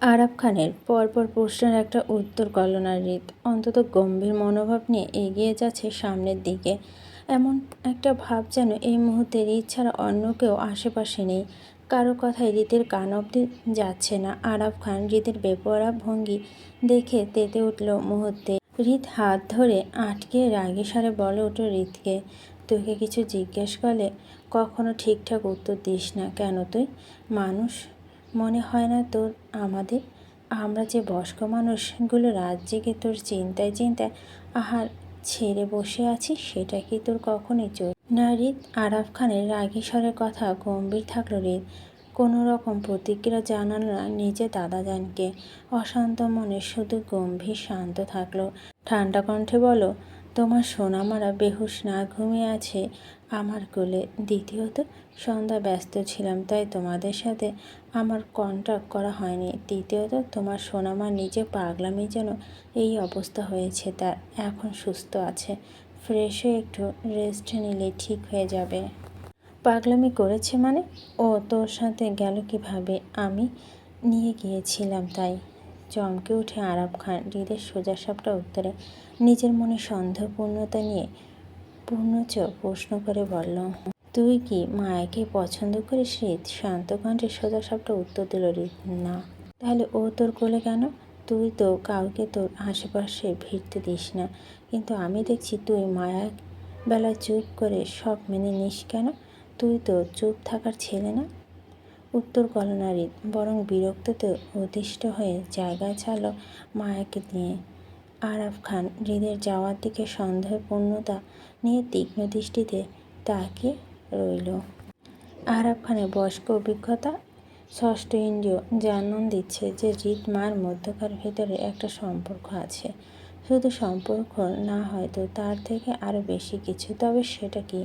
আরাফ খানের পরপর প্রশ্নের একটা উত্তর কল্পনার রীত। অন্তত গম্ভীর মনোভাব নিয়ে এগিয়ে যাচ্ছে সামনের দিকে। এমন একটা ভাব যেন এই মুহূর্তে রীত ছাড়া অন্য কেউ আশেপাশে নেই। কারও কথায় রীতের কান অব্দি যাচ্ছে না। আরাফ খান রীতের বেপরা ভঙ্গি দেখে তেতে উঠল মুহূর্তে। রীত হাত ধরে আটকে রাগে সারে বলে উঠল রীতকে, তোকে কিছু জিজ্ঞেস করলে কখনো ঠিকঠাক উত্তর দিস না। কেন তুই? মানুষ মনে হয় না তোর আমাদের? আমরা যে বয়স্ক মানুষগুলো রাত জেগে তোর চিন্তায় চিন্তায় আহার ছেড়ে বসে আছি, সেটা কি তোর কখনই চোখ? না রিত, আরাফ খানের রাগী স্বরের কথা গম্ভীর থাকল রিত। কোনো রকম প্রতিক্রিয়া জানালো না নিজে দাদাজানকে। অশান্ত মনে শুধু গম্ভীর শান্ত থাকল। ঠান্ডা কণ্ঠে বলো তোমার সোনামারা বেহুশ না ঘুমিয়ে আছে আমার কোলে। দ্বিতীয়ত সন্ধ্যা ব্যস্ত ছিলাম, তাই তোমাদের সাথে আমার কন্ট্যাক্ট করা হয়নি। তৃতীয়ত, তোমার সোনামা নিজে পাগলামি যেন এই অবস্থা হয়েছে তার এখন সুস্থ আছে। ফ্রেশ হয়ে একটু রেস্ট নিলে ঠিক হয়ে যাবে। পাগলামি করেছে মানে? ও তোর সাথে গেল কীভাবে? আমি নিয়ে গিয়েছিলাম তাই। চমকে উঠে আরাব খান হৃদের সোজা সাপটা উত্তরে নিজের মনে সন্দেহপূর্ণতা নিয়ে পূর্ণচ প্রশ্ন করে বলল, তুই কি মায়াকে পছন্দ করিস রিত? শান্ত কণ্ঠে সোজা সাপটা উত্তর দিল রিত, না। তাহলে ও তোর কোলে কেন? তুই তো কাউকে তোর আশেপাশে ভিড়তে দিস না। কিন্তু আমি দেখছি তুই মায়া বেলা চুপ করে সব মেনে নিস কেন? তুই তো চুপ থাকার ছেলে না? উত্তর কলনারী বরং বিরক্ততে অতিষ্ঠ হয়ে জায়গা ছাড়ল মায়াকে নিয়ে। আরাফ খান, হৃদের যাওয়ার দিকে সন্দেহপূর্ণতা নিয়ে তীক্ষ্ণ দৃষ্টিতে তাকিয়ে রইল। আরাফ খানের বয়স্ক অভিজ্ঞতা, ষষ্ঠ ইন্দ্রিয় জানন দিচ্ছে যে হৃদ মার মধ্যকার ভেতরে একটা সম্পর্ক আছে। শুধু সম্পর্ক না হয়তো তার থেকে আরও বেশি কিছু, তবে সেটা কি?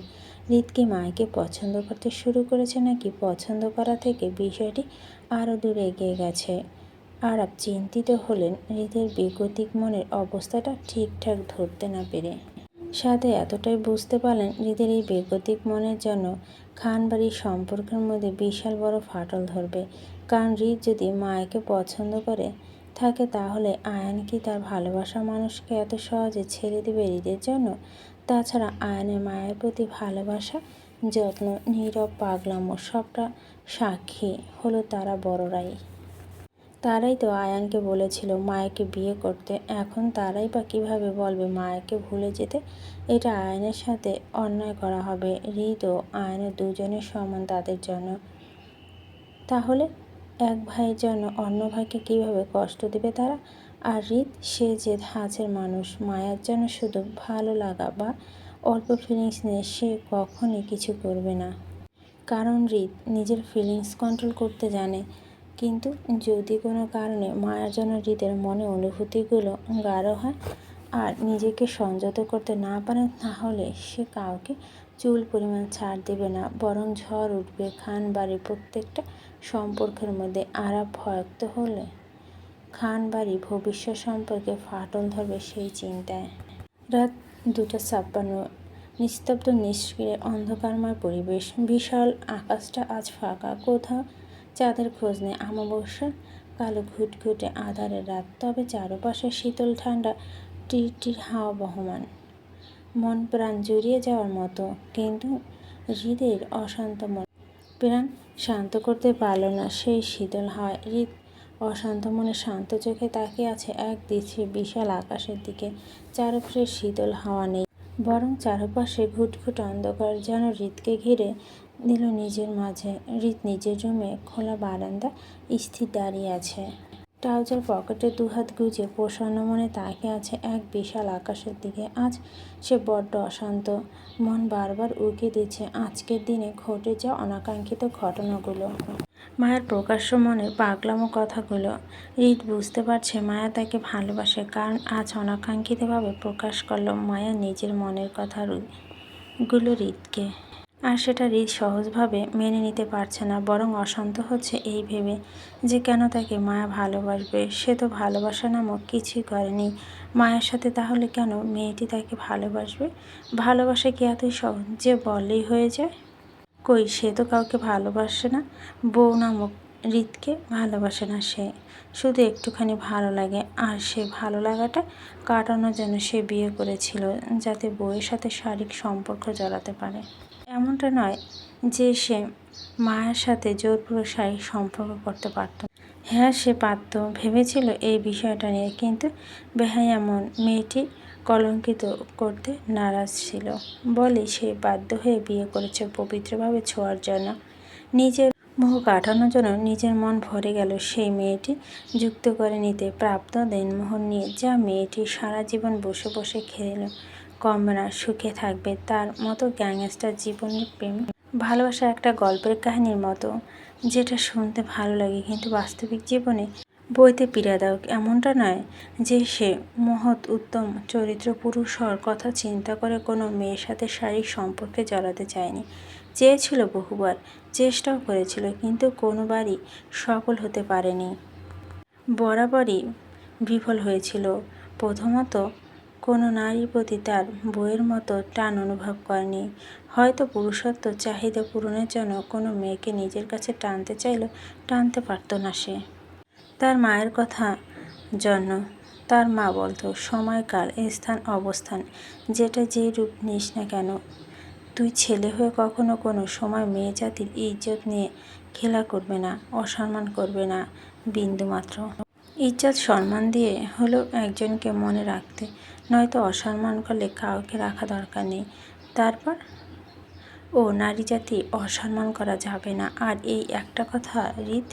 রিত কি মাকে পছন্দ করতে শুরু করেছে নাকি পছন্দ করা থেকে বিষয়টি আরও দূরে এগিয়ে গেছে? আরাপ চিন্তিত হলেন হৃদের বেগতিক মনের অবস্থাটা ঠিকঠাক ধরতে না পেরে। সাথে এতটাই বুঝতে পারলেন হৃদের এই বেগতিক মনের জন্য খানবাড়ির সম্পর্কের মধ্যে বিশাল বড় ফাটল ধরবে। কারণ হৃদ যদি মায়াকে পছন্দ করে থাকে তাহলে আয়ান কি তার ভালোবাসা মানুষকে এত সহজে ছেড়ে দেবে হৃদের জন্য? তাছাড়া আয়নের মায়ের প্রতি ভালোবাসা, যত্ন, নীরব পাগলামো সবটা সাক্ষী হলো তারা বড়রাই। তারাই তো আয়ানকে বলেছিল মায়াকে বিয়ে করতে। এখন তারাই বা কীভাবে বলবে মায়াকে ভুলে যেতে? এটা আয়নের সাথে অন্যায় করা হবে। হৃদ ও আয়নের দুজনের সমান তাদের জন্য। তাহলে এক ভাইয়ের জন্য অন্য ভাইকে কীভাবে কষ্ট দেবে তারা? আর হৃদ সে যে হাজের মানুষ, মায়ার জন্য শুধু ভালো লাগা বা অল্প ফিলিংস নিয়ে সে কখনই কিছু করবে না। কারণ হৃদ নিজের ফিলিংস কন্ট্রোল করতে জানে। কিন্তু যদি কোনো কারণে মায়ার জন্য হৃদের মনে অনুভূতিগুলো গাঢ় হয় আর নিজেকে সংযত করতে না পারে তাহলে সে কাউকে চুল পরিমাণ ছাড় দেবে না, বরং ঝড় উঠবে খান বাড়ির প্রত্যেকটা সম্পর্কের মধ্যে। আরাপ ভয়ক্ত হলে খান বাড়ি ভবিষ্যৎ সম্পর্কে ফাটল ধরবে সেই চিন্তায়। রাত দুটো ছাপ্পান্ন, নিস্তব্ধ নিষ্ক্রিয় অন্ধকারময় পরিবেশ। বিশাল আকাশটা আজ ফাঁকা, কোথাও চাঁদের খোঁজ নেই আমাবস্যা কালো ঘুটঘুটে আধারের রাত, তবে চারপাশে শীতল ঠান্ডা টির হাওয়া বহমান। মন প্রাণ জুড়িয়ে যাওয়ার মতো, কিন্তু হৃদের অশান্ত মন, প্রাণ শান্ত করতে পারল না সেই শীতল হাওয়ায়। হৃদ অশান্ত মনে শান্ত চোখে তাকিয়ে আছে এক দৃশ্যে বিশাল আকাশের দিকে। চারপাশে শীতল হাওয়া নেই, বরং চারপাশে ঘুটঘুট অন্ধকার, যেন হৃদকে ঘিরে দিল নিজের মাঝে। হৃদ নিজের রুমে খোলা বারান্দা স্থির দাঁড়িয়ে আছে। ট্রাউজার পকেটে দুহাত গুজে প্রসন্ন মনে তাকিয়ে আছে এক বিশাল আকাশের দিকে। আজ সে বড্ড অশান্ত। মন বারবার উঁকি দিচ্ছে আজকের দিনে ঘটে যাওয়া অনাকাঙ্ক্ষিত ঘটনাগুলো। মায়ের প্রকাশ্য মনে পাগলামো কথাগুলো। হৃদ বুঝতে পারছে মায়া তাকে ভালোবাসে কারণ আজ অনাকাঙ্ক্ষিতভাবে প্রকাশ করল মায়া নিজের মনের কথাগুলো হৃদকে আর সেটা হৃদ সহজভাবে মেনে নিতে পারছে না, বরং অশান্ত হচ্ছে এই ভেবে যে কেন তাকে মায়া ভালোবাসবে। সে তো ভালোবাসা নামক কিছুই করেনি। মায়ের সাথে তাহলে কেন মেয়েটি তাকে ভালোবাসবে? ভালোবাসা কি এতই সহজ যে বললেই হয়ে যায়? কই, সে তো কাউকে ভালোবাসে না। বউ নামক রিতকে ভালোবাসে না সে। শুধু একটুখানি ভালো লাগে, আর সে ভালো লাগাটা কাটানোর জন্য সে বিয়ে করেছিল, যাতে বউয়ের সাথে শারীরিক সম্পর্ক জড়াতে পারে। এমনটা নয় যে সে মায়ের সাথে জোরপূর্বক শারীরিক সম্পর্ক করতে পারত। হ্যাঁ সে পারত, ভেবেছিল এই বিষয়টা নিয়ে, কিন্তু বেহাই এমন মেয়েটি কলঙ্কিত করতে নারাজ ছিল। বলে সে বাধ্য হয়ে বিয়ে করেছে পবিত্রভাবে ছোঁয়ার জন্য। নিজের মোহ কাটানোর জন্য নিজের মন ভরে গেল সেই মেয়েটি যুক্ত করে নিতে। প্রাপ্ত দেনমোহর নিয়ে যা মেয়েটি সারা জীবন বসে বসে খেলে কমবে না সুখে থাকবে। তার মতো গ্যাংস্টার জীবনের প্রেম ভালোবাসা একটা গল্পের কাহিনীর মতো, যেটা শুনতে ভালো লাগে কিন্তু বাস্তবিক জীবনে বইতে পীড়াদায়ক এমনটা নয় যে সে মহৎ, উত্তম, চরিত্র, পুরুষ হওয়ার কথা চিন্তা করে কোনো মেয়ের সাথে শারীরিক সম্পর্কে জড়াতে চায়নি। চেয়েছিল বহুবার, চেষ্টাও করেছিল কিন্তু কোনোবারই সফল হতে পারেনি। বরাবরই বিফল হয়েছিল। প্রথমত কোনো নারী প্রতি তার বইয়ের মতো টান অনুভব করেনি। হয়তো পুরুষত্ব চাহিদা পূরণের জন্য কোনো মেয়েকে নিজের কাছে টানতে চাইলেও টানতে পারতো না সে। তার মায়ের কথা জন্য তার মা বলতো, সময়কাল স্থান, অবস্থান, যেটা যেই রূপ নিস না কেন। তুই ছেলে হয়ে কখনো কোনো সময় মেয়ে জাতির ইজ্জত নিয়ে খেলা করবে না, অসম্মান করবে না, বিন্দুমাত্র। ইজ্জত সম্মান দিয়ে হলেও একজনকে মনে রাখতে নয়তো অসম্মান করলে কাউকে রাখা দরকার নেই। তারপর, ও, নারী জাতি, অসম্মান করা যাবে না। আর এই একটা কথা রীত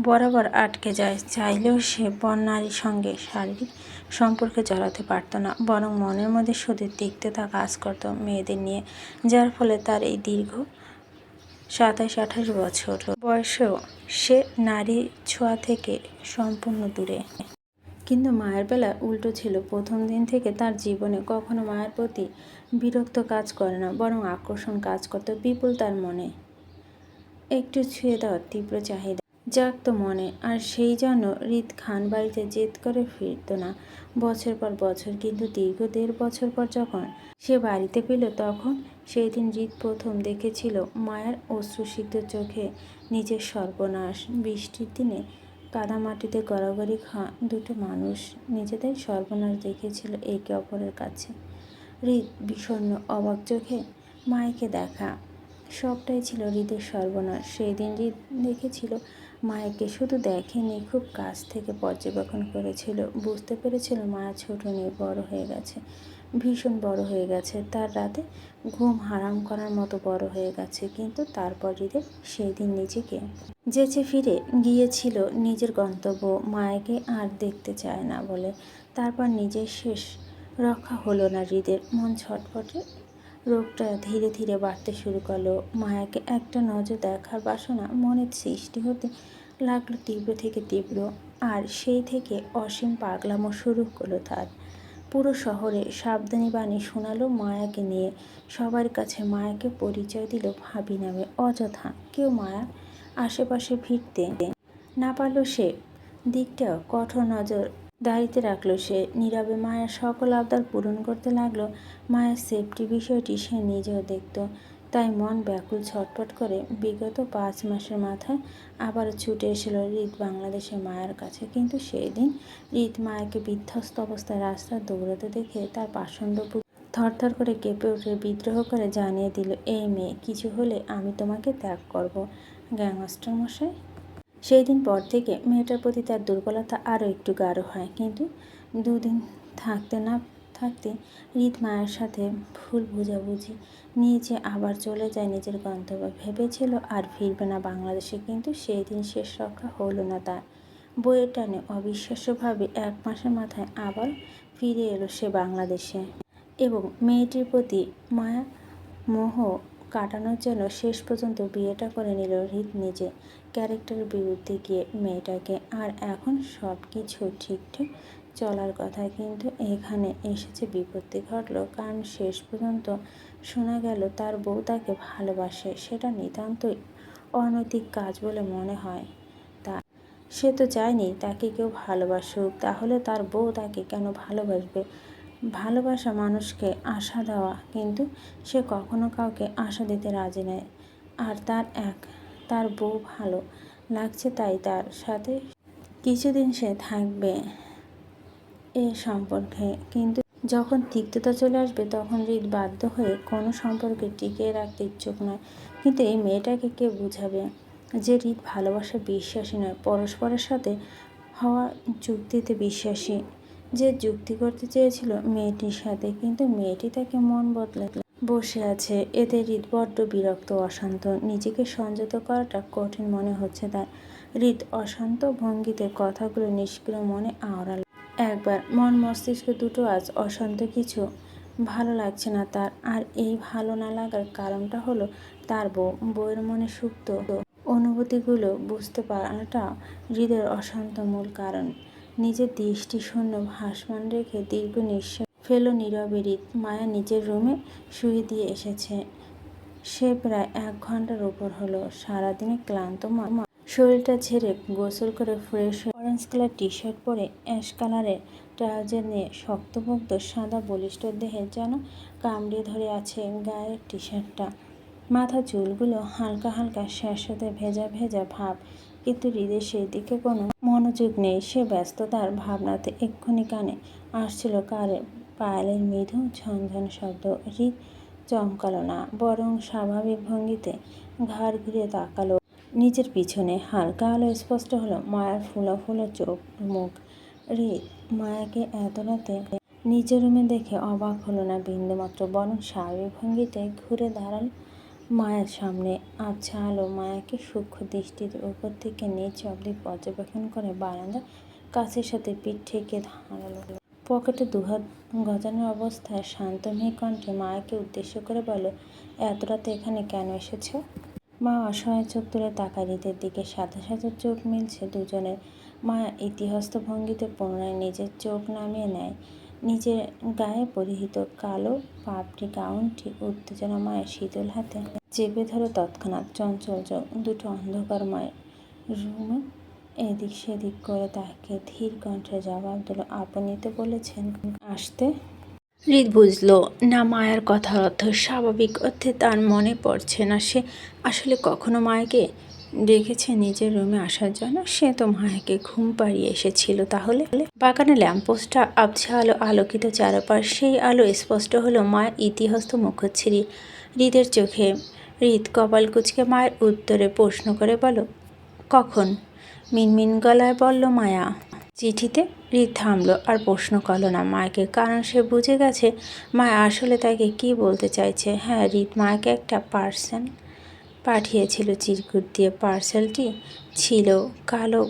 বরাবর আটকে যায়। চাইলেও সে বন নারীর সঙ্গে শারীরিক সম্পর্কে জড়াতে পারত না, বরং মনের মধ্যে শুধু তিক্ততা কাজ করত মেয়েদের নিয়ে, যার ফলে তার এই দীর্ঘ সাতাশ, আঠাশ বছর বয়সেও সে নারী ছোঁয়া থেকে সম্পূর্ণ দূরে। কিন্তু মায়ের বেলা উল্টো ছিল। প্রথম দিন থেকে তার জীবনে কখনো মায়ের প্রতি বিরক্ত কাজ করে না, বরং আকর্ষণ কাজ করত বিপুল তার মনে। একটু ছুঁয়ে দেওয়ার তীব্র চাহিদা জাগত মনে, আর সেই জন্য রিত খান বাড়িতে জেদ করে ফিরত না। বছর পর বছর, কিন্তু দীর্ঘ দেড় বছর পর যখন সে বাড়িতে পেল, তখন সেই দিন রিত প্রথম দেখেছিল মায়ের অশ্রুসিদ্ধ চোখে নিজের সর্বনাশ। বৃষ্টির দিনে কাদামাটিতে গড়াগড়ি খাওয়া দুটো মানুষ। নিজেদের সর্বনাশ দেখেছিল একে অপরের কাছে। হৃদ বিষণ্ন অবাক চোখে মায়েকে দেখা। সবটাই ছিল হৃদের সর্বনাশ। সেই দিন হৃদ দেখেছিল মায়াকে শুধু দেখেনি, খুব কাছ থেকে পর্যবেক্ষণ করেছিল। বুঝতে পেরেছিল মায়া ছোট নিয়ে বড় হয়ে গেছে। ভীষণ বড় হয়ে গেছে। তার রাতে ঘুম হারাম করার মতো বড় হয়ে গেছে, কিন্তু তারপর হৃদে সেই দিন নিজেকে যেচে ফিরে গিয়েছিল নিজের গন্তব্য, মায়াকে আর দেখতে চায় না বলে। তারপর নিজের শেষ রক্ষা হলো না হৃদের মন ছটফটে রোগটা ধীরে ধীরে বাড়তে শুরু করল। মায়াকে একটা নজর দেখার বাসনা মনের সৃষ্টি হতে লাগল তীব্র থেকে তীব্র। আর সেই থেকে অসীম পাগলামো শুরু করল তার। পুরো শহরে সাবধানী বাণী শোনালো মায়াকে নিয়ে। সবার কাছে মায়াকে পরিচয় দিল ভাবি নামে। অযথা, কেউ মায়া আশেপাশে ফিরতে না পারল সে। দিকটাও কঠোর নজর দাঁড়িতে রাখল সে। নীরবে মায়ের সকল আবদার পূরণ করতে লাগল। মায়ের সেফটি বিষয়টি সে নিজেও দেখত। তাই মন ব্যাকুল ছটপট করে বিগত পাঁচ মাসের মাথায় আবার ছুটে এসেছিল রিত বাংলাদেশের মায়ের কাছে। কিন্তু সেই দিন রিত মায়াকে বিধ্বস্ত অবস্থায় রাস্তায় দৌড়াতে দেখে তার পাষণ্ড থরথর করে কেঁপে উঠে বিদ্রোহ করে জানিয়ে দিল, এই মেয়ে, কিছু হলে আমি তোমাকে ত্যাগ করব। গ্যাংমাস্টার মশাই। সেই দিন পর থেকে মেয়েটার প্রতি তার দুর্বলতা আরও একটু গাঢ় হয়। কিন্তু দুদিন থাকতে না থাকতে রিত মায়ের সাথে ভুল বুঝাবুঝি নিয়ে যে আবার চলে যায় নিজের গন্তব্য ভেবেছিল আর ফিরবে না বাংলাদেশে, কিন্তু সেই দিন শেষ রক্ষা হলো না তার। বইয়ের টানে অবিশ্বাস্যভাবে এক মাসের মাথায় আবার ফিরে এলো সে বাংলাদেশে। এবং মেয়েটির প্রতি মায়া মোহ কাটানোর জন্য শেষ পর্যন্ত বিয়েটা করে নিল হৃদ নিজে। ক্যারেক্টারের বিরুদ্ধে গিয়ে মেয়েটাকে, আর এখন সব কিছু ঠিকঠাক চলার কথা। কিন্তু এখানে এসেছে বিপত্তি ঘটলো, কারণ শেষ পর্যন্ত শোনা গেল তার বউ তাকে ভালোবাসে। সেটা নিতান্তই অনৈতিক কাজ বলে মনে হয়। তা সে তো চায়নি তাকে কেউ ভালোবাসুক। তাহলে তার বউ তাকে কেন ভালোবাসবে? ভালোবাসা মানুষকে আশা দেওয়া, কিন্তু সে কখনো কাউকে আশা দিতে রাজি নয় আর তার এক, তার বউ ভালো লাগছে তাই তার সাথে কিছুদিন সে থাকবে। এ সম্পর্কে। কিন্তু যখন তিক্ততা চলে আসবে, তখন হৃদ বাধ্য হয়ে কোনো সম্পর্কে টিকিয়ে রাখতে ইচ্ছুক নয়। কিন্তু এই মেয়েটাকে কে বুঝাবে? যে হৃদ ভালোবাসা বিশ্বাসী নয়, পরস্পরের সাথে হওয়া যুক্তিতে বিশ্বাসী। যে যুক্তি করতে চেয়েছিল মেয়েটির সাথে, কিন্তু মেয়েটি তাকে মন বদলে বসে আছে। এতে হৃদ বড্ড বিরক্ত অশান্ত। নিজেকে সংযত করাটা কঠিন মনে হচ্ছে তার। হৃদ অশান্ত ভঙ্গিতে কথাগুলো নিষ্ক্রিয় মনে আওড়াল। একবার মন মস্তিষ্ক দুটো আজ অশান্ত কিছু। ভালো লাগছে না তার। আর এই ভালো না লাগার কারণটা হলো তার বউ। বউয়ের মনে সুপ্ত অনুভূতিগুলো বুঝতে পারাটা হৃদয়ের অশান্ত মূল কারণ। নিজের দৃষ্টি শূন্য ভাসমান রেখে দীর্ঘ নিঃশ্বাস ফেলো নীরবে হৃদ। মায়া নিজের রুমে শুয়ে দিয়ে এসেছে। সে প্রায় এক ঘণ্টার উপর হলো। সারাদিনে ক্লান্ত মা শরীরটা ছেড়ে গোসল করে ফ্রেশ হয়ে অরেঞ্জ কালার টি শার্ট পরে অ্যাশ কালারের ট্রাউজার নিয়ে শক্তপোক্ত সাদা বলিষ্ঠ দেহে যেন কামড়ে ধরে আছে গায়ের টি শার্টটা মাথা চুলগুলো হালকা হালকা সাথে ভেজা ভেজা ভাব। কিন্তু হৃদয় সেই দিকে কোনো মনোযোগ নেই। সে ব্যস্ততার ভাবনাতে এক্ষুনি কানে আসছিল কারে পায়েলের মৃদু ঝনঝন শব্দ। হৃদ চমকালো না, বরং স্বাভাবিক ভঙ্গিতে ঘাড় ঘুরিয়ে তাকালো। নিজের পিছনে হালকা আলো স্পষ্ট হলো মায়ার ফুলো ফুলো চোখ, মুখ। রে, মায়াকে এত রাতে নিজের রুমে দেখে অবাক হলো না বিন্দুমাত্র, বরং স্বাভাবিক ভঙ্গিতে ঘুরে দাঁড়াল মায়ের সামনে। আচ্ছা আলো মায়াকে সূক্ষ্ম দৃষ্টির উপর থেকে নিচ অব্দি পর্যবেক্ষণ করে বারান্দা কাছের সাথে পিঠ ঠেকে দাঁড়াল। পকেটে দুহাত গজানোর অবস্থায় শান্ত মেয়ে কণ্ঠে মায়াকে উদ্দেশ্য করে বলো, এত রাতে এখানে কেন এসেছ? মা অসহায় চোখ তুলে তাকায় রীতের দিকে। সাথে সাথে চোখ মিলছে দুজনের। মা ইতিহস্ত ভঙ্গিতে পুনরায় নিজের চোখ নামিয়ে নেয়। নিজের গায়ে পরিহিত কালো পাপড়ি গাউনটি উত্তেজনাময় শীতল হাতে। চেপে ধরে তৎক্ষণাৎ চঞ্চল চোখ, দুটো অন্ধকারময় রুমে। এদিক সেদিক করে তাকে ধীর কণ্ঠে জবাব দিল, আপনি তো বলেছেন আসতে হৃদ বুঝল, না, মায়ার কথার অর্থ স্বাভাবিক, অর্থে তার মনে পড়ছে না সে আসলে কখনো মায়াকে ডেকেছে নিজের রুমে আসার জন্য? সে তো মায়াকে ঘুম পাড়িয়ে এসেছিল তাহলে? বাগানে ল্যাম্পোস্টটা আবছা আলো আলোকিত চারপাশ, সেই আলো স্পষ্ট হলো মায়ের ইতিহস্ত মুখচ্ছিরি। হৃদের চোখে হৃদ কপাল কুচকে মায়ের উত্তরে প্রশ্ন করে বলো কখন? মিনমিন গলায় বলল, মায়া। চিঠিতে হৃদ থামলো আর প্রশ্ন করল না মায়াকে, কারণ সে বুঝে গেছে মায়া আসলে তাকে কি বলতে চাইছে। হ্যাঁ হৃদ মায়াকে একটা পার্সেল পাঠিয়েছিল চিরকুট দিয়ে। পার্সেলটি ছিল কালো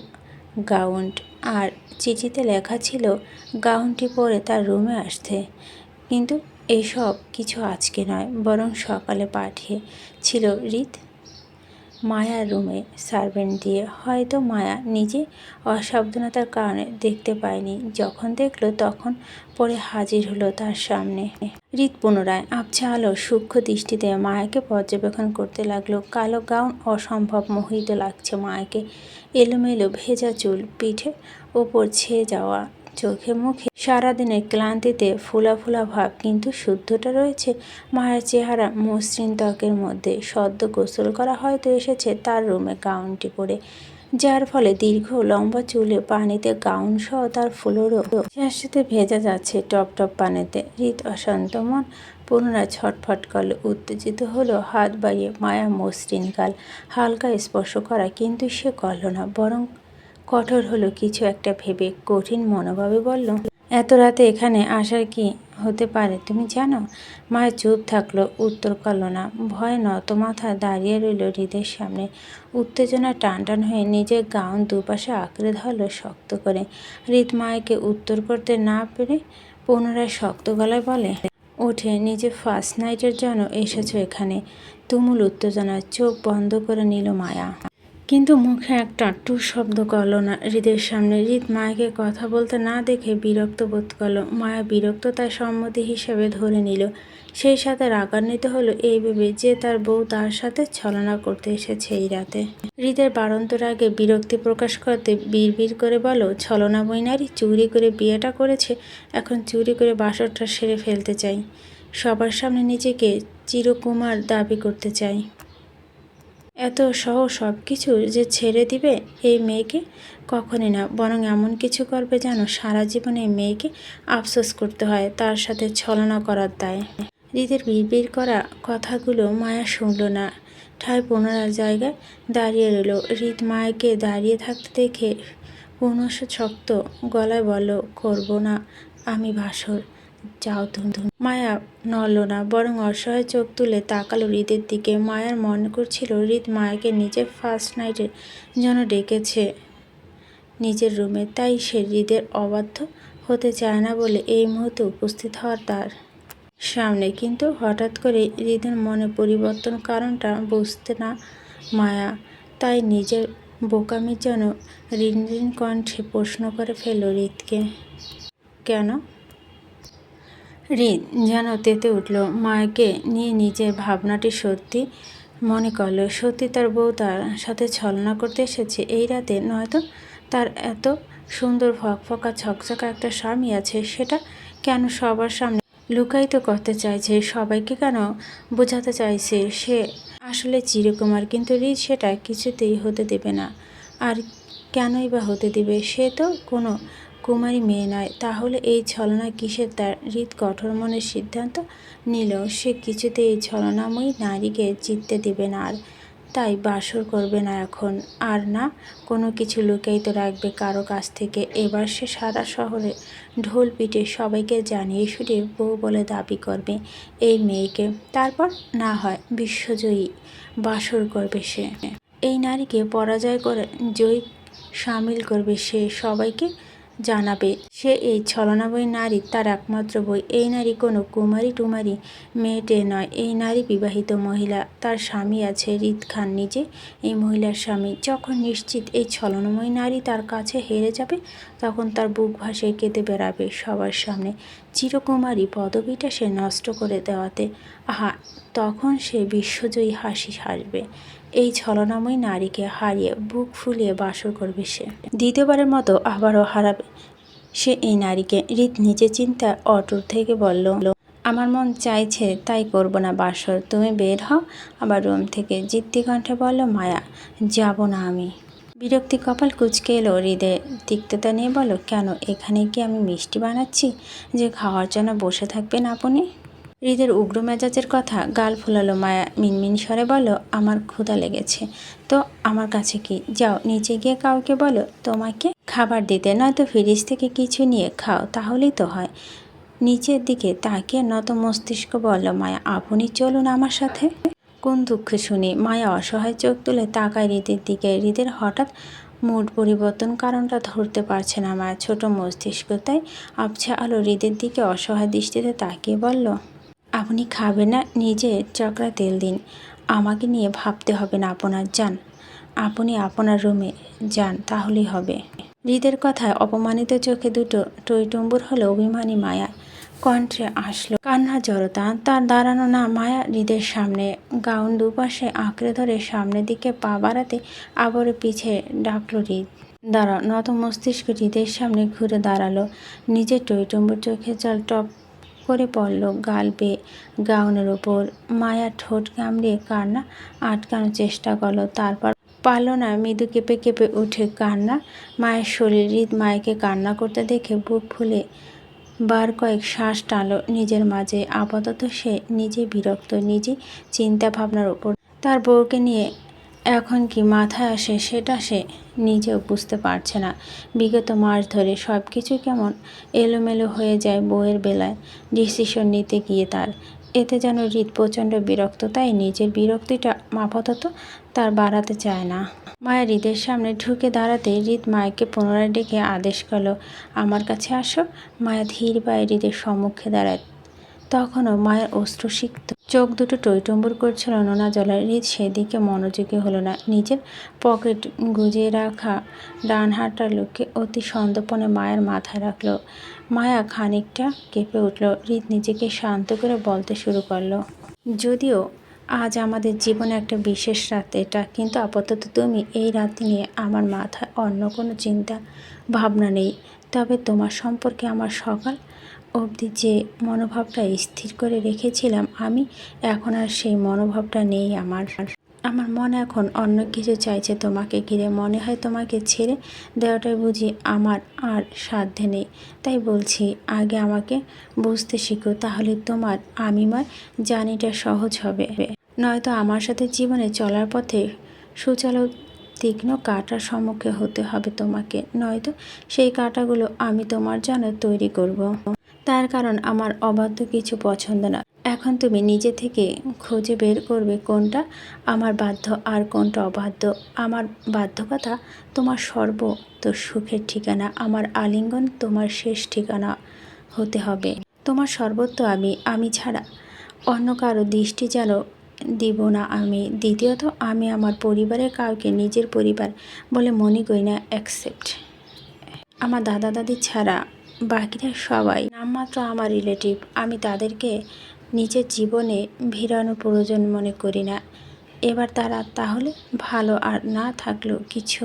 গাউন্ট আর চিঠিতে লেখা ছিল, গাউনটি পরে তার রুমে আসতে। কিন্তু এইসব কিছু আজকে নয়, বরং সকালে পাঠিয়ে ছিল রিত। মায়ার রুমে সার্ভেন্ট দিয়ে হয়তো মায়া নিজে অসাবধানতার কারণে দেখতে পায়নি। যখন দেখল তখন পরে হাজির হলো তার সামনে। রিত পুনরায় আবছা আলো সূক্ষ্ম দৃষ্টিতে মায়াকে পর্যবেক্ষণ করতে লাগল। কালো গাউন অসম্ভব মোহিত লাগছে মায়াকে। এলোমেলো ভেজা চুল পিঠে ওপর ছেয়ে যাওয়া চোখে মুখে সারাদিনের ক্লান্তিতে ফোলা ফোলা ভাব, কিন্তু শুদ্ধটা রয়েছে। মায়ের চেহারা মসৃণ ত্বকের মধ্যে সদ্য গোসল করা হয়তো এসেছে তার রুমে গাউনটি পরে। যার ফলে দীর্ঘ লম্বা চুলে পানিতে গাউন সহ তার ফুলোরও সাথে ভেজা যাচ্ছে টপ টপ পানিতে। হৃদ অশান্ত মন পুনরায় ছটফট করল উত্তেজিত হলো হাত বাড়িয়ে মায়া মসৃণ গাল। হালকা স্পর্শ করা কিন্তু সে করল না, বরং কঠোর হলো কিছু একটা ভেবে কঠিন মনোভাবে বলল, এত রাতে এখানে আসার কি হতে পারে তুমি জানো? মায়ের চুপ থাকল, উত্তর করল না। ভয় নত মাথা দাঁড়িয়ে রইল হৃদের সামনে। উত্তেজনা টান টান হয়ে নিজের গাউন দুপাশে আঁকড়ে ধরলো শক্ত করে। হৃদ মায়েকে উত্তর করতে না পেরে পুনরায় শক্ত গলায় বলে উঠে নিজে ফার্স্ট নাইটের জন্য এসেছ এখানে। তুমুল উত্তেজনার চোখ বন্ধ করে নিল মায়া। কিন্তু মুখে একটা টু শব্দ করল না। হৃদের সামনে হৃদ মায়াকে কথা বলতে না দেখে বিরক্ত বোধ করল। মায়া বিরক্ত তার সম্মতি হিসেবে ধরে নিল। সেই সাথে রাগান্বিত হলো। এই ভেবে যে তার বউ তার সাথে ছলনা করতে এসেছে এই রাতে। হৃদের বাড়ন্তর আগে বিরক্তি প্রকাশ করতে বিড় করে বলো, ছলনা বইনারি চুরি করে বিয়েটা করেছে। এখন চুরি করে বাসরটা সেরে ফেলতে চাই। সবার সামনে নিজেকে চিরকুমার দাবি করতে চাই। এত সহ সব কিছু যে ছেড়ে দিবে এই মেয়েকে কখনই না। বরং এমন কিছু করবে যেন সারা জীবনে এই মেয়েকে আফসোস করতে হয়, তার সাথে ছলনা করার দায়। হৃদের বিড়বিড় করা কথাগুলো মায়া শুনল না। ঠায় পুনরার জায়গায় দাঁড়িয়ে রইল। হৃদ মায়াকে দাঁড়িয়ে থাকতে দেখে পুনঃ শক্ত গলায় বলল, করব না, আমি ভাসর যাও তুমি মায়া নড়ল না, বরং অসহায় চোখ তুলে তাকালো হৃদের দিকে। মায়ার মনে করছিল, হৃদ মায়াকে নিজের ফার্স্ট নাইটের জন্য ডেকেছে নিজের রুমে তাই সে হৃদের অবাধ্য হতে চায় না বলে এই মুহূর্তে উপস্থিত হওয়ার তার সামনে। কিন্তু হঠাৎ করে হৃদের মনে পরিবর্তন কারণটা বুঝতে না মায়া তাই নিজের বোকামির যেন ঋণ ঋণ কণ্ঠে প্রশ্ন করে ফেলল হৃদকে। কেন? হৃদ যেন তেতে উঠল। মায়াকে নিয়ে নিজের ভাবনাটি সত্যি মনে করল। সত্যি তার বউ তার সাথে ছলনা করতে এসেছে। এই রাতে নয়তো তার এত সুন্দর ফকফকা ছকছকা একটা স্বামী আছে, সেটা কেন সবার সামনে লুকায়িত করতে চাইছে? সবাইকে কেন বোঝাতে চাইছে? সে আসলে চিরকুমার, কিন্তু হৃদ সেটা কিছুতেই হতে দেবে না। আর কেনই বা হতে দিবে? সে তো কোনো কুমারী মেয়ে নয়। তাহলে এই ছলনা কিসের তার? হৃদ কঠোর মনের সিদ্ধান্ত নিল সে কিছুতে এই ছলনাময়ী নারীকে জিততে দেবে না আর। তাই বাসর করবে না এখন। আর না, কোনো কিছু লুকায়িত রাখবে কারও কাছ থেকে। এবার সে সারা শহরে ঢোল পিটে সবাইকে জানিয়ে শুনে বউ বলে দাবি করবে এই মেয়েকে। তারপর না হয়, বিশ্বজয়ী বাসর করবে সে। এই নারীকে পরাজয় করে জয়ী সামিল করবে সে সবাইকে। জানাবে। সে এই ছলনাময়ী নারী তার একমাত্র বই। এই নারী কোনো কুমারী টুমারি মেয়েটে নয়। এই নারী বিবাহিত মহিলা। তার স্বামী আছে রিদ খান নিজে। এই মহিলার স্বামী। যখন নিশ্চিত এই ছলনাময়ী নারী তার কাছে হেরে যাবে, তখন তার বুক ভাসে কেঁদে বেড়াবে সবার সামনে। চিরকুমারী পদবিটা সে নষ্ট করে দেওয়াতে। আহা, তখন সে বিশ্বজয়ী হাসি হাসবে। এই ছলনাময়ী নারীকে হারিয়ে বুক ফুলিয়ে বাসর করবে সে। দ্বিতীয়বারের মতো আবারও হারাবে সে এই নারীকে। রীত নিচে চিন্তা অটুর থেকে বলল, আমার মন চাইছে তাই করব না বাসর। তুমি বের হও। আবার রুম থেকে জিদ্দি কণ্ঠে বলল, মায়া, যাব না আমি। বিরক্তি কপাল কুচকে এলো হৃদে তিক্ততা নিয়ে বলো কেন, এখানে কি আমি মিষ্টি বানাচ্ছি? যে খাওয়ার জন্য বসে থাকবেন আপনি? হৃদের উগ্র মেজাজের কথা গাল ফুলালো মায়া। মিনমিন স্বরে বলো আমার ক্ষুধা লেগেছে। তো আমার কাছে কি? যাও, নিচে গিয়ে কাউকে বলো, তোমাকে খাবার দিতে। নয়তো ফ্রিজ থেকে কিছু নিয়ে খাও, তাহলেই তো হয়। নিচের দিকে তাকিয়ে নত মস্তিষ্ক বলল, মায়া, আপনি চলুন আমার সাথে। কোন দুঃখে শুনি, মায়া অসহায় চোখ তুলে তাকায় হৃদের দিকে। হৃদের হঠাৎ মুড পরিবর্তন কারণটা ধরতে পারছে না মায়া। ছোট মস্তিষ্ক তাই আবছা আলো হৃদের দিকে অসহায় দৃষ্টিতে তাকিয়ে বলল আপনি খাবেন না, নিজে চকরা তেল দিন। আমাকে নিয়ে ভাবতে হবে না আপনার যান আপনি আপনার রুমে যান, তাহলেই হবে। হৃদের কথায় অপমানিত চোখে দুটো টইটম্বুর হলো অভিমানী মায়া। কণ্ঠে আসলো কান্না জড়তা। তার দাঁড়ানো না মায়া হৃদের সামনে। গাউন দুপাশে আঁকড়ে ধরে সামনের দিকে পা বাড়াতে আবারও পিছে ডাকলো হৃদ। দাঁড়াও, নত মস্তিষ্ক হৃদের সামনে ঘুরে দাঁড়াল। নিজের টইটম্বুর চোখে জল টপ করে পড়ল, গাল বেয়ে গাউনের ওপর মায়া ঠোঁট কামড়িয়ে কান্না আটকানোর চেষ্টা করল। তারপর পারল না, মৃদু কেঁপে কেঁপে উঠে কান্না। মায়ের শরীর হৃদ মায়েকে কান্না করতে দেখে বুক ফুলে বার কয়েক শ্বাস টানলো। নিজের মাঝে আপাতত সে নিজে বিরক্ত, নিজে চিন্তা ভাবনার ওপর তার বউকে নিয়ে এখন কি মাথায় আসে সেটা সে নিজেও বুঝতে পারছে না। বিগত মাস ধরে সব কিছু কেমন এলোমেলো হয়ে যায় বউয়ের বেলায় ডিসিশন নিতে গিয়ে তার। এতে যেন হৃদ প্রচণ্ড বিরক্ত, তাই নিজের বিরক্তিটা আপাতত তার বাড়াতে চায় না। মায়া হৃদের সামনে ঢুকে দাঁড়াতে হৃদ মায়াকে পুনরায় ডেকে আদেশ করল, আমার কাছে আসো। মায়া ধীর পায়ে হৃদের সম্মুখে দাঁড়ায়। তখনও মায়ের অস্ত্রসিক্ত চোখ দুটো টইটম্বুর করছিল নোনা জলের হৃদ সেদিকে মনোযোগী হলো না। নিজের পকেট গুজিয়ে রাখা ডান হাতটা লোককে অতি সন্দর্পণে মায়ের মাথায় রাখল। মায়া খানিকটা কেঁপে উঠল। হৃদ নিজেকে শান্ত করে বলতে শুরু করল, যদিও আজ আমাদের জীবনে একটা বিশেষ রাত এটা, কিন্তু আপাতত তুমি এই রাত নিয়ে আমার মাথায় অন্য কোনো চিন্তা ভাবনা নেই। তবে তোমার সম্পর্কে আমার সকাল অবধি যে মনোভাবটা স্থির করে রেখেছিলাম, আমি এখন আর সেই মনোভাবটা নেই আমার। আমার মনে এখন অন্য কিছু চাইছে তোমাকে ঘিরে। মনে হয় তোমাকে ছেড়ে দেওয়াটাই বুঝি আমার আর সাধ্যে নেই। তাই বলছি, আগে আমাকে বুঝতে শিখো, তাহলে তোমার আমি আমিমার জানিটা সহজ হবে। নয়তো আমার সাথে জীবনে চলার পথে সুচালো তীক্ষ্ণ কাটার সম্মুখে হতে হবে তোমাকে। নয়তো সেই কাঁটাগুলো আমি তোমার জন্য তৈরি করব। তার কারণ আমার অবাধ্য কিছু পছন্দ না। এখন তুমি নিজে থেকে খুঁজে বের করবে কোনটা আমার বাধ্য আর কোনটা অবাধ্য। আমার বাধ্যকতা তোমার সর্ব তো সুখের ঠিকানা, আমার আলিঙ্গন তোমার শেষ ঠিকানা হতে হবে। তোমার সর্বত্র আমি আমি ছাড়া অন্য কারও দৃষ্টি যেন দিব না আমি। দ্বিতীয়ত, আমি আমার পরিবারের কাউকে নিজের পরিবার বলে মনে করি না অ্যাকসেপ্ট আমার দাদা দাদি ছাড়া বাকিরা সবাই। নামমাত্র আমার রিলেটিভ আমি তাদেরকে নিজের জীবনে ভিড়ানোর প্রয়োজন মনে করি না। এবার তারা তাহলে ভালো আর না থাকলেও কিছু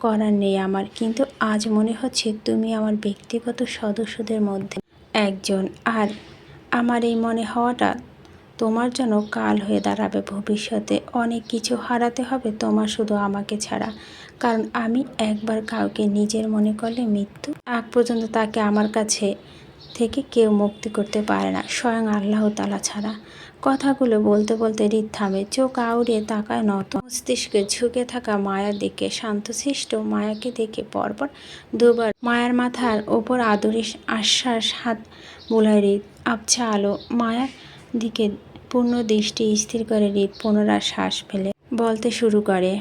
করার নেই আমার। কিন্তু আজ মনে হচ্ছে তুমি আমার ব্যক্তিগত সদস্যদের মধ্যে একজন। আর আমার এই মনে হওয়াটা তোমার জন্য কাল হয়ে দাঁড়াবে ভবিষ্যতে। অনেক কিছু হারাতে হবে, তোমার শুধু আমাকে ছাড়া। কারণ আমি একবার কাউকে নিজের মনে করলে মৃত্যু আগ পর্যন্ত তাকে আমার কাছে থেকে কেউ মুক্তি করতে পারে না, স্বয়ং আল্লাহ তালা ছাড়া। কথাগুলো বলতে বলতে হৃদ থামে, চোখ আউড়িয়ে তাকায় নত মস্তিষ্কে ঝুঁকে থাকা মায়ার দিকে শান্তশিষ্ট মায়াকে দেখে পরপর দুবার মায়ার মাথার ওপর আদরে আশ্বাস, হাত বোলায় হৃদ আবছা আলো, মায়ার দিকে পূর্ণ দৃষ্টি স্থির করে হৃদ পুনরায় শ্বাস ফেলে, বলতে শুরু করে